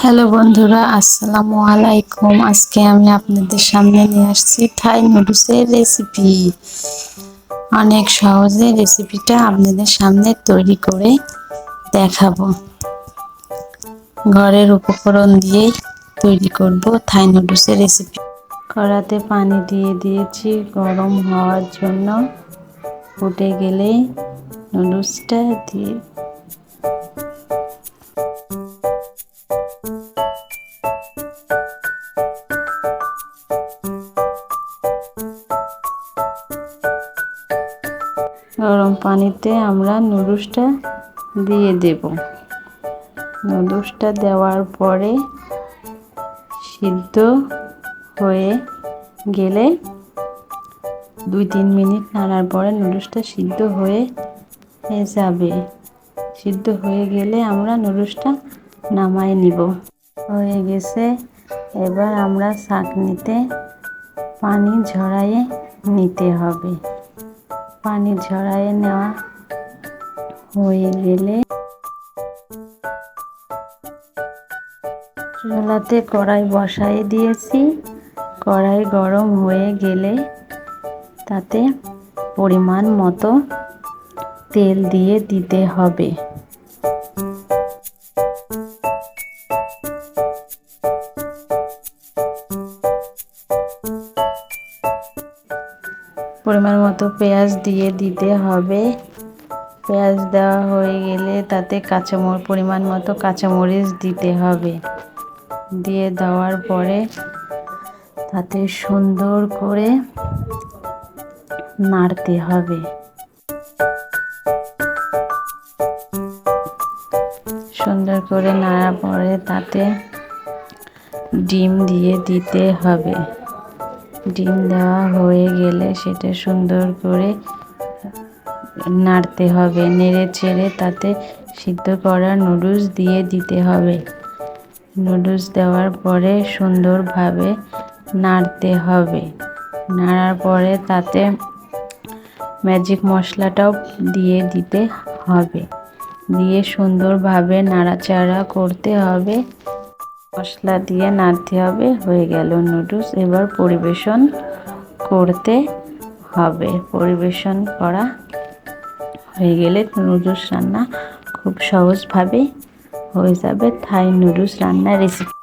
Hello বন্ধুরা, আসসালামু আলাইকুম। আজকে আমি আপনাদের সামনে নিয়ে আসছি থাই নুডলসের রেসিপি অনেক সহজে রেসিপিটা আপনাদের সামনে তৈরি করে দেখাবো। ঘরের উপকরণ দিয়েই তৈরি করব থাই নুডলসের রেসিপি কড়াতে পানি দিয়ে দিয়েছি গরম হওয়ার জন্য। ফুটে গেলে নুডলসটা দিয়ে গরম পানিতে আমরা নুডলসটা দিয়ে দেব। নুডলসটা দেওয়ার পরে সিদ্ধ হয়ে গেলে দুই তিন মিনিট নাড়ার পরে নুডলসটা সিদ্ধ হয়ে যাবে। সিদ্ধ হয়ে গেলে আমরা নুডলসটা নামাই নিব। হয়ে গেছে। এবার আমরা নিতে পানি ঝরাইয়ে নিতে হবে। পানি ঝরাইয়ে নেওয়া হয়ে গেলে চুলাতে কড়াই বসাই দিয়েছি। কড়াই গরম হয়ে গেলে তাতে পরিমাণ মতো তেল দিয়ে দিতে হবে। পরিমাণ মতো পেঁয়াজ দিয়ে দিতে হবে। পেঁয়াজ দেওয়া হয়ে গেলে তাতে কাঁচামরিচ পরিমাণ মতো কাঁচামরিচ দিতে হবে। দিয়ে দেওয়ার পরে তাতে সুন্দর করে নাড়তে হবে। সুন্দর করে নাড়ার পরে তাতে ডিম দিয়ে দিতে হবে। ডিম দেওয়া হয়ে গেলে সেটা সুন্দর করে নাড়তে হবে, নেড়ে চেড়ে তাতে সিদ্ধ করা নুডলস দিয়ে দিতে হবে। নুডলস দেওয়ার পরে সুন্দরভাবে নাড়তে হবে। নাড়ার পরে তাতে ম্যাজিক মশলাটাও দিয়ে দিতে হবে। দিয়ে সুন্দরভাবে নাড়াচাড়া করতে হবে। মশলা দিয়ে নাড়তে হবে, হয়ে গেল নুডলস এবার পরিবেশন করতে হবে। পরিবেশন করা হয়ে গেলে নুডলস রান্না খুব সহজভাবে হয়ে যাবে। থাই নুডলস রান্নার রেসিপি